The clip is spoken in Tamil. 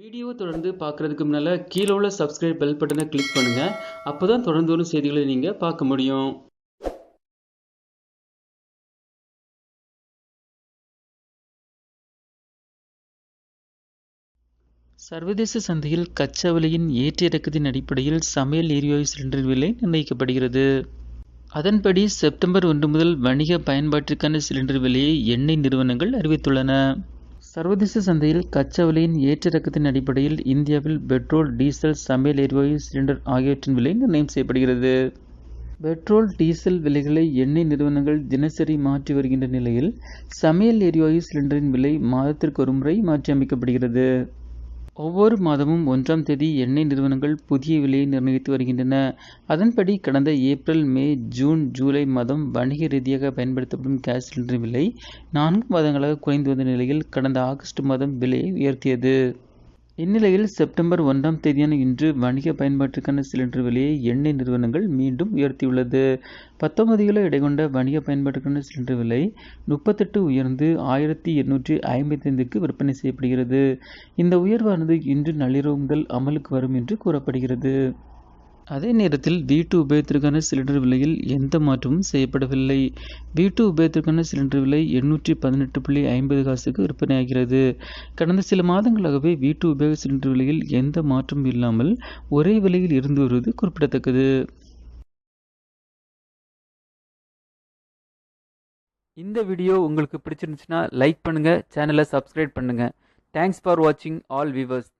வீடியோ தொடர்ந்து பார்க்குறதுக்கு முன்னால் கீழே உள்ள சப்ஸ்கிரைப் பெல் பட்டனை கிளிக் பண்ணுங்கள் அப்போ தான் தொடர்ந்து வரும் செய்திகளை நீங்கள் பார்க்க முடியும். சர்வதேச சந்தையில் கச்சா விலையின் ஏற்ற இறக்கத்தின் அடிப்படையில் சமையல் எரிவாயு சிலிண்டர் விலை நிர்ணயிக்கப்படுகிறது. அதன்படி செப்டம்பர் ஒன்று முதல் வணிக பயன்பாட்டிற்கான சிலிண்டர் விலையை எண்ணெய் நிறுவனங்கள் அறிவித்துள்ளன. சர்வதேச சந்தையில் கச்சா விலையின் ஏற்றிறக்கத்தின் அடிப்படையில் இந்தியாவில் பெட்ரோல் டீசல் சமையல் எரிவாயு சிலிண்டர் ஆகியவற்றின் விலை நிர்ணயம் செய்யப்படுகிறது. பெட்ரோல் டீசல் விலைகளை எண்ணெய் நிறுவனங்கள் தினசரி மாற்றி வருகின்ற நிலையில் சமையல் எரிவாயு சிலிண்டரின் விலை மாதத்திற்கு ஒரு முறை மாற்றி அமைக்கப்படுகிறது ஒவ்வொரு மாதமும் ஒன்றாம் தேதி எண்ணெய் நிறுவனங்கள் புதிய விலையை நிர்ணயித்து வருகின்றன. அதன்படி கடந்த ஏப்ரல் மே ஜூன் ஜூலை மாதம் வணிக ரீதியாக பயன்படுத்தப்படும் கேஸ் சிலிண்டர் விலை நான்கு மாதங்களாக குறைந்து வந்த நிலையில் கடந்த ஆகஸ்ட் மாதம் விலையை உயர்த்தியது. இந்நிலையில் செப்டம்பர் ஒன்றாம் தேதியான இன்று வணிக பயன்பாட்டிற்கான சிலிண்டர் விலையை எண்ணெய் நிறுவனங்கள் மீண்டும் உயர்த்தியுள்ளது. பத்தொன்பது கிலோ எடை கொண்ட வணிக பயன்பாட்டிற்கான சிலிண்டர் விலை முப்பத்தெட்டு உயர்ந்து ஆயிரத்தி எண்ணூற்றி ஐம்பத்தைந்துக்கு விற்பனை செய்யப்படுகிறது. இந்த உயர்வானது இன்று நள்ளிரவு முதல் அமலுக்கு வரும் என்று கூறப்படுகிறது. அதே நேரத்தில் வீட்டு உபயோகத்திற்கான சிலிண்டர் விலையில் எந்த மாற்றமும் செய்யப்படவில்லை. வீட்டு உபயோகத்திற்கான சிலிண்டர் விலை எண்ணூற்றி பதினெட்டு புள்ளி ஐம்பது காசுக்கு விற்பனையாகிறது. கடந்த சில மாதங்களாகவே வீட்டு உபயோக சிலிண்டர் விலையில் எந்த மாற்றமும் இல்லாமல் ஒரே விலையில் இருந்து வருவது குறிப்பிடத்தக்கது. இந்த வீடியோ உங்களுக்கு பிடிச்சிருந்துச்சுன்னா லைக் பண்ணுங்கள் சேனலை சப்ஸ்கிரைப் பண்ணுங்கள் தேங்க்ஸ் ஃபார் வாட்சிங் ஆல் வியூவர்ஸ்